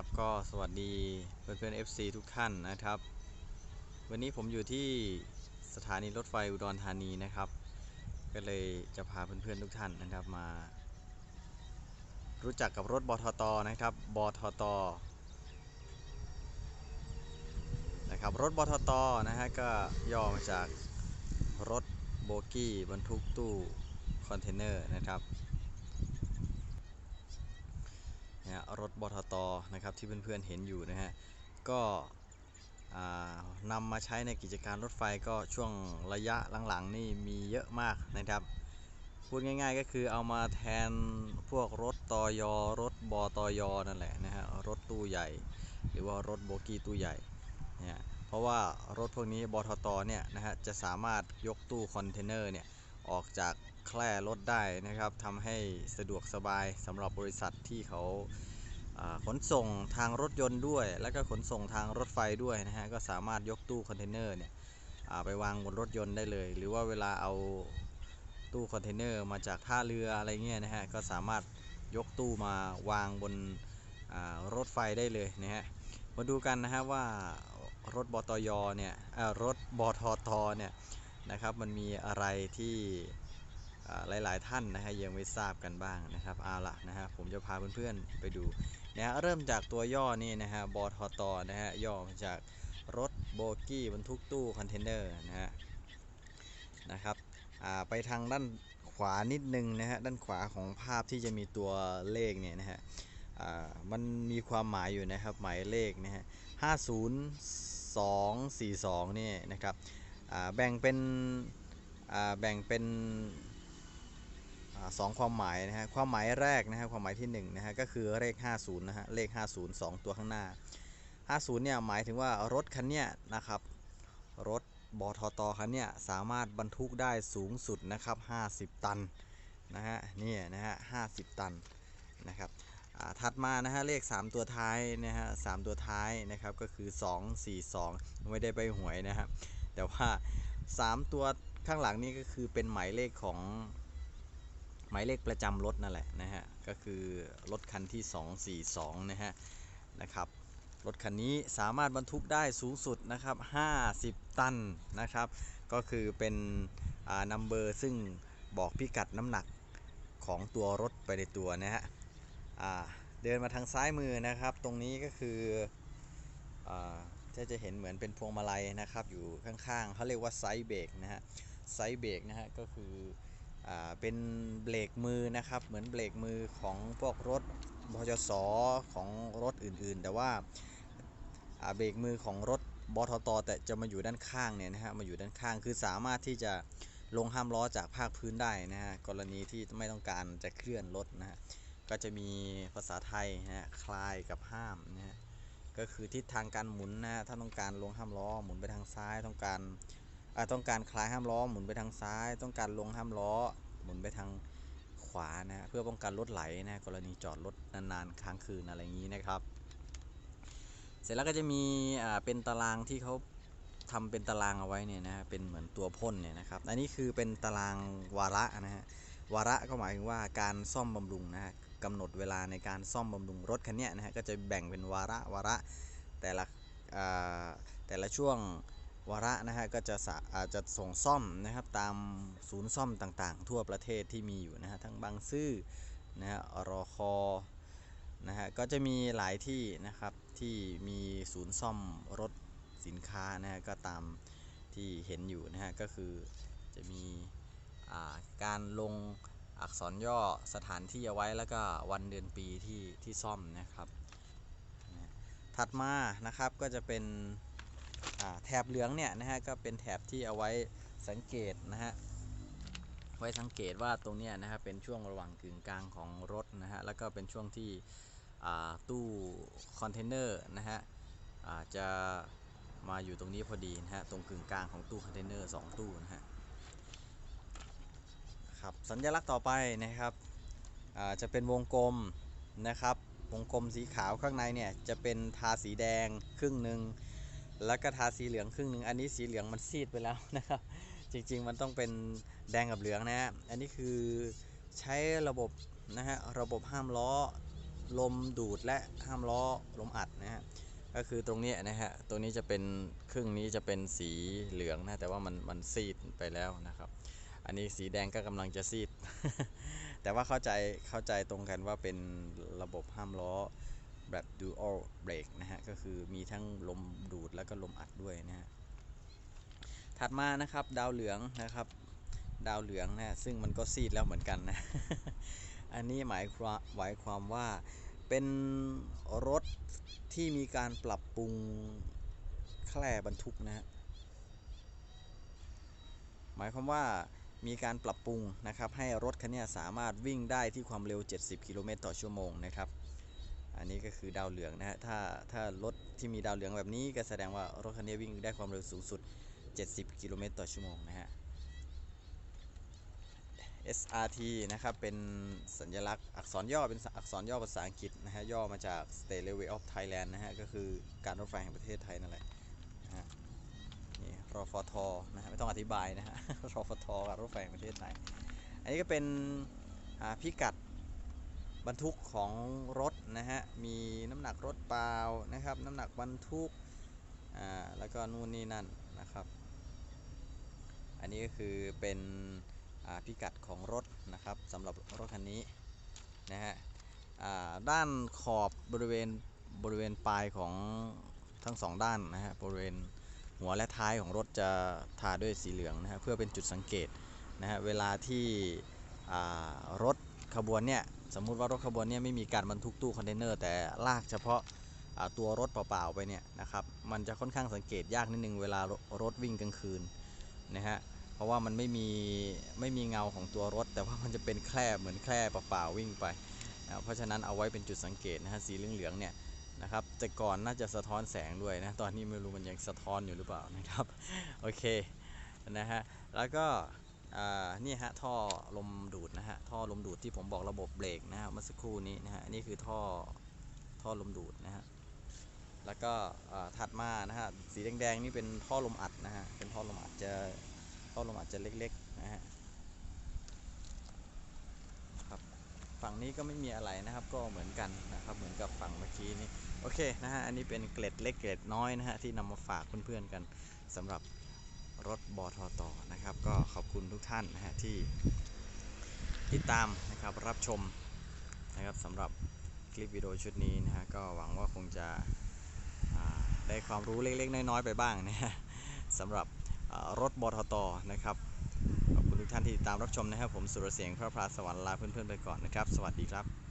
ครับก็สวัสดีเพื่อนเพื่อน FC ทุกท่านนะครับ วันนี้ผมอยู่ที่สถานีรถไฟอุดรธานีนะครับ ก็เลยจะพาเพื่อนๆทุกท่านนะครับมา รู้จักกับรถบทตนะครับบทตนะครับรถบทตนะฮะก็ย่อมาจากรถโบกี้บรรทุกตู้คอนเทนเนอร์นะครับ นะฮะ รถบทตนะครับที่เพื่อนๆเห็นอยู่นะฮะก็นำมาใช้ในกิจการรถไฟก็ช่วงระยะหลังๆนี่มีเยอะมากนะครับ พูดง่ายๆก็คือเอามาแทนพวกรถตอยอรถบตอยนั่นแหละนะฮะรถตู้ใหญ่ หรือว่ารถโบกี้ตู้ใหญ่เนะฮะเพราะว่ารถพวกนี้บทตเนี่ยนะฮะจะสามารถยกตู้คอนเทนเนอร์เนี่ยออกจากแคร่รถได้นะครับทำให้สะดวกสบายสำหรับบริษัทที่เขา ขนส่งทางรถยนต์ด้วย แล้วก็ขนส่งทางรถไฟด้วยนะฮะก็สามารถยกตู้คอนเทนเนอร์เนี่ยไปวางบนรถยนต์ได้เลย หรือว่าเวลาเอาตู้คอนเทนเนอร์มาจากท่าเรืออะไรเงี้ยนะฮะก็สามารถยกตู้มาวางบนรถไฟได้เลยนะฮะมาดูกันนะฮะว่ารถบตยเนี่ยรถบทตเนี่ยนะครับมันมีอะไรที่ หลายๆ ท่านนะฮะยังไม่ทราบกันบ้างนะครับเอาละนะฮะผมจะพาเพื่อนๆไปดูนะฮะเริ่มจากตัวย่อนี่นะฮะบอทตนะฮะย่อมาจากรถโบกี้บรรทุกตู้คอนเทนเนอร์นะฮะนะครับอ่าไปทางด้านขวานิดนึงนะฮะด้านขวาของภาพที่จะมีตัวเลขเนี่ยนะฮะอ่ามันมีความหมายอยู่นะครับหมายเลขนะฮะ50242นี่นะครับอ่าแบ่งเป็นอ่าแบ่งเป็น สองความหมายนะฮะความหมายแรกนะฮะความหมายที่1นะฮะก็คือเลข 50นะฮะเลข 50 2 ตัวข้างหน้า 50เนี่ยหมายถึงว่ารถคันเนี้ยนะครับรถบทตคันเนี้ยสามารถบรรทุกได้สูงสุดนะครับ 50 ตันนะฮะนี่นะฮะ50 ตันนะครับถัดมานะฮะเลข 3 ตัวท้ายนะฮะสามตัวท้ายนะครับก็คือ 2 4 2 ไม่ได้ไปหวยนะฮะแต่ว่า 3 ตัวข้างหลังนี่ก็คือเป็นหมายเลขของ มายเลขประจำรถนั่นแหละนะฮะก็คือรถคันที่ 242 นะฮะนะครับรถคันนี้สามารถบรรทุกได้สูงสุดนะครับ 50 ตันนะครับ ก็คือเป็นอ่านัมเบอร์ซึ่งบอกพิกัดน้ำหนักของตัวรถไปในตัวนะฮะอ่าเดินมาทางซ้ายมือนะครับ ตรงนี้ก็คืออาถ้าจะเห็นเหมือนเป็นพวงมาลัยนะครับ อยู่ข้างๆเขาเรียกว่าไซเบรกนะฮะไซเบรกนะฮะก็คือ เป็นเบรกมือนะครับ เหมือนเบรกมือของพวกรถบจสของรถอื่นๆ แต่ว่าเบรกมือของรถบทตแต่จะมาอยู่ด้านข้างเนี่ยนะฮะมาอยู่ด้านข้างคือสามารถที่จะลงห้ามล้อจากภาคพื้นได้นะฮะกรณีที่ไม่ต้องการจะเคลื่อนรถนะฮะก็จะมีภาษาไทยนะฮะคลายกับห้ามนะฮะก็คือทิศทางการหมุนนะฮะถ้าต้องการลงห้ามล้อหมุนไปทางซ้ายต้องการ ต้องการคลายห้ามล้อหมุนไปทางซ้าย ต้องการลงห้ามล้อหมุนไปทางขวานะเพื่อป้องกันรถไหลนะกรณีจอดรถนานๆค้างคืนอะไรอย่างนี้นะครับ เสร็จแล้วก็จะมีอ่าเป็นตารางที่เขาทำเป็นตารางเอาไว้เนี่ยนะเป็นเหมือนตัวพ่นเนี่ยนะครับอันนี้คือเป็นตารางวาระนะฮะวาระก็หมายถึงว่าการซ่อมบำรุงนะฮะกำหนดเวลาในการซ่อมบำรุงรถคันนี้นะฮะก็จะแบ่งเป็นวาระวาระแต่ละแต่ละช่วง วาระนะฮะก็จะอาจจะส่งซ่อมนะครับตามศูนย์ซ่อมต่างๆ ทั่วประเทศที่มีอยู่นะฮะทั้งบางซื่อนะฮะรอคอนะฮะก็จะมีหลายที่นะครับที่มีศูนย์ซ่อมรถสินค้านะฮะก็ตามที่เห็นอยู่นะฮะก็คือจะมีาการลงอักษรย่อสถานที่เอาไว้แล้วก็วันเดือนปีที่ที่ซ่อมนะครับ ถัดมานะครับก็จะเป็น แถบเหลืองเนี่ยนะฮะก็เป็นแถบที่เอาไว้สังเกตนะฮะไว้สังเกตว่าตรงนี้นะฮะเป็นช่วงระหว่างกึ่งกลางของรถนะฮะแล้วก็เป็นช่วงที่ตู้คอนเทนเนอร์นะฮะจะมาอยู่ตรงนี้พอดีนะฮะตรงกึ่งกลางของตู้คอนเทนเนอร์สองตู้นะฮะครับสัญลักษณ์ต่อไปนะครับจะเป็นวงกลมนะครับวงกลมสีขาวข้างในเนี่ยจะเป็นทาสีแดงครึ่งหนึ่ง แล้วก็ทาสีเหลืองครึ่งหนึ่งอันนี้สีเหลืองมันซีดไปแล้วนะครับ จริงๆมันต้องเป็นแดงกับเหลืองนะฮะอันนี้คือใช้ระบบนะฮะระบบห้ามล้อลมดูดและห้ามล้อลมอัดนะฮะก็คือตรงนี้นะฮะตัวนี้จะเป็นครึ่งนี้จะเป็นสีเหลืองนะแต่ว่ามันมันซีดไปแล้วนะครับ อันนี้สีแดงก็กำลังจะซีด แต่ว่าเข้าใจเข้าใจตรงกันว่าเป็นระบบห้ามล้อ แบบ dual brake นะฮะ ก็คือมีทั้งลมดูดแล้วก็ลมอัดด้วยนะฮะ ถัดมานะครับดาวเหลืองนะครับ ดาวเหลืองนะซึ่งมันก็ซีดแล้วเหมือนกันนะ อันนี้หมายความหมายความว่าเป็นรถที่มีการปรับปรุงแคร่บรรทุกนะฮะ หมายความว่ามีการปรับปรุงนะครับให้รถคันนี้สามารถวิ่งได้ที่ความเร็ว 70 กิโลเมตรต่อชั่วโมงนะครับ อันนี้ก็คือดาวเหลืองนะฮะ ถ้าถ้ารถที่มีดาวเหลืองแบบนี้ก็แสดงว่ารถคันนี้วิ่งได้ความเร็วสูงสุด 70 กิโลเมตรต่อชั่วโมงนะฮะ SRT นะครับ เป็นสัญลักษณ์อักษรย่อเป็นอักษรย่อภาษาอังกฤษนะฮะ ย่อมาจาก State Railway of Thailand นะฮะ ก็คือการรถไฟแห่งประเทศไทยนั่นแหละนะฮะนี่รฟทนะฮะ ไม่ต้องอธิบายนะฮะรฟทกับรถไฟแห่งประเทศไทย อันนี้ก็เป็นพิกัด บรรทุกของรถนะฮะ มีน้ำหนักรถเปล่านะครับ น้ำหนักบรรทุก อ่า แล้วก็นู่นนี่นั่นนะครับ อันนี้ก็คือเป็นอ่าพิกัดของรถนะครับสำหรับรถคันนี้นะฮะอ่าด้านขอบบริเวณบริเวณปลายของทั้งสองด้านนะฮะบริเวณหัวและท้ายของรถจะทาด้วยสีเหลืองนะฮะเพื่อเป็นจุดสังเกตนะฮะเวลาที่อ่ารถขบวนเนี่ย สมมุติว่ารถขบวนนี่ยไม่มีการบรรทุกตู้คอนเทนเนอร์แต่ลากเฉพาะตัวรถเปล่าๆไปเนี่ยนะครับมันจะค่อนข้างสังเกตยากนิดนึงเวลารถวิ่งกลางคืนนะฮะเพราะว่ามันไม่มีไม่มีเงาของตัวรถ แต่ว่ามันจะเป็นแคร่เหมือนแคร่เปล่าๆวิ่งไปนะเพราะฉะนั้นเอาไว้เป็นจุดสังเกตนะฮะสีเหลืองๆเนี่ยนะครับแต่ก่อนน่าจะสะท้อนแสงด้วยนะตอนนี้ไม่รู้มันยังสะท้อนอยู่หรือเปล่านะครับโอเคนะฮะแล้วก็ นี่ฮะท่อลมดูดนะฮะท่อลมดูดที่ผมบอกระบบเบรกนะฮะเมื่อสักครู่นี้นะฮะนนี้คือท่อท่อลมดูดนะฮะแล้วก็ถัดมานะฮะสีแดงๆนี่เป็นท่อลมอัดนะฮะเป็นท่อลมอัดจะท่อลมอัดจะเล็กๆนะฮะครับฝั่งนี้ก็ไม่มีอะไรนะครับก็เหมือนกันนะครับเหมือนกับฝั่งเมื่อกี้นี้โอเคนะฮะอันนี้เป็นเกล็ดเล็กเกล็ดน้อยนะฮะที่นำมาฝากเพื่อนๆกันสำหรับ รถบอทอต่อนะครับ ก็ขอบคุณทุกท่านนะฮะที่ติดตามนะครับรับชมนะครับสำหรับคลิปวิดีโอชุดนี้นะฮะก็หวังว่าคงจะได้ความรู้เล็กๆ น้อยๆไปบ้างนะฮะสำหรับรถบอทอต่อนะครับขอบคุณทุกท่านที่ติดตามรับชมนะครับ ผมสุรเสียงพระพราสวรรค์ลาเพื่อนๆไปก่อนนะครับ สวัสดีครับ